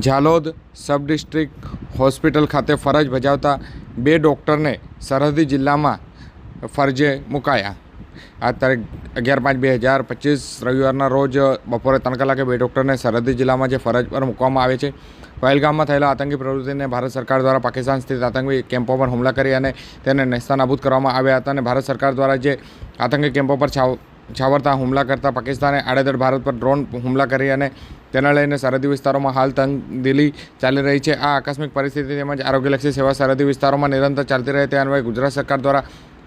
Jhalod sub district hospital ખાતે ફરજ બજાવતા બે ડૉક્ટરને સરહદી જિલ્લામાં ફરજે મુકાયા. આ તારીખ અગિયાર પાંચ બે હજાર પચીસ રવિવારના રોજ બપોરે ત્રણ કલાકે બે ડૉક્ટરને સરહદી જિલ્લામાં જે ફરજ પર મૂકવામાં આવે છે, પહેલગામમાં થયેલા આતંકી પ્રવૃત્તિને ભારત સરકાર દ્વારા પાકિસ્તાન સ્થિત આતંકી કેમ્પો પર હુમલા કરી અને તેને નેસ્તાનાબૂદ કરવામાં આવ્યા હતા અને ભારત સરકાર દ્વારા જે આતંકી કેમ્પો પર છાવ છાવરતા હુમલા કરતા પાકિસ્તાને આડેધડ ભારત પર ડ્રોન હુમલા કરી અને તેના લઈને સરહદી વિસ્તારોમાં હાલ તંગદિલી ચાલી રહી છે. આ આકસ્મિક પરિસ્થિતિ તેમજ આરોગ્યલક્ષી સેવા સરહદી વિસ્તારોમાં નિરંતર ચાલતી રહે તે અન્વયે ગુજરાત સરકાર દ્વારા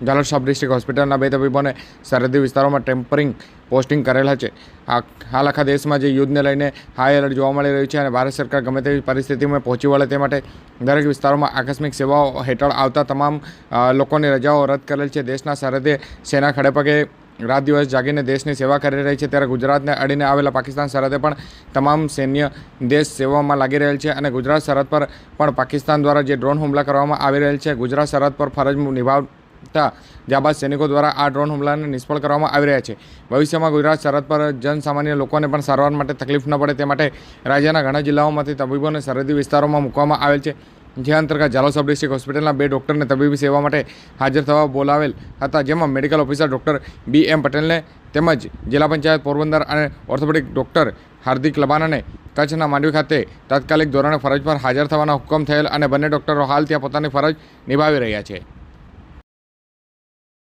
ઝાલોદ સબ ડિસ્ટ્રિક્ટ હોસ્પિટલના બે તબીબોને સરહદી વિસ્તારોમાં ટેમ્પરિંગ પોસ્ટિંગ કરેલા છે. હાલ આખા દેશમાં જે યુદ્ધને લઈને હાઈ એલર્ટ જોવા મળી રહ્યું છે અને ભારત સરકાર ગમે તેવી પરિસ્થિતિમાં પહોંચી વળે તે માટે દરેક વિસ્તારોમાં આકસ્મિક સેવાઓ હેઠળ આવતા તમામ લોકોની રજાઓ રદ કરેલ છે. દેશના સરહદે સેના ખડેપગે રાત દિવસ જાગીને દેશની સેવા કરી રહી છે. ત્યારે ગુજરાતને અડીને આવેલા પાકિસ્તાન સરહદે પણ તમામ સૈન્ય દેશ સેવામાં લાગી રહેલ છે અને ગુજરાત સરહદ પર પણ પાકિસ્તાન દ્વારા જે ડ્રોન હુમલા કરવામાં આવી રહેલ છે, ગુજરાત સરહદ પર ફરજ નિભાવતા જાબાદ સૈનિકો દ્વારા આ ડ્રોન હુમલાને નિષ્ફળ કરવામાં આવી રહ્યા છે. ભવિષ્યમાં ગુજરાત સરહદ પર જનસામાન્ય લોકોને પણ સારવાર માટે તકલીફ ન પડે તે માટે રાજ્યના ઘણા જિલ્લાઓમાંથી તબીબોને સરહદી વિસ્તારોમાં મૂકવામાં આવેલ છે. જે અંતર્ગત ઝાલોદ સબ ડિસ્ટ્રિક્ટ હોસ્પિટલના બે ડૉક્ટરને તબીબી સેવા માટે હાજર થવા બોલાવેલ હતા, જેમાં medical officer doctor B M પટેલને તેમજ જિલ્લા પંચાયત પોરબંદર અને ઓર્થોપેડિક ડૉક્ટર હાર્દિક લબાનાને કચ્છના માંડવી ખાતે તાત્કાલિક ધોરણે ફરજ પર હાજર થવાના હુકમ થયેલ અને બંને ડૉક્ટરો હાલ ત્યાં પોતાની ફરજ નિભાવી રહ્યા છે.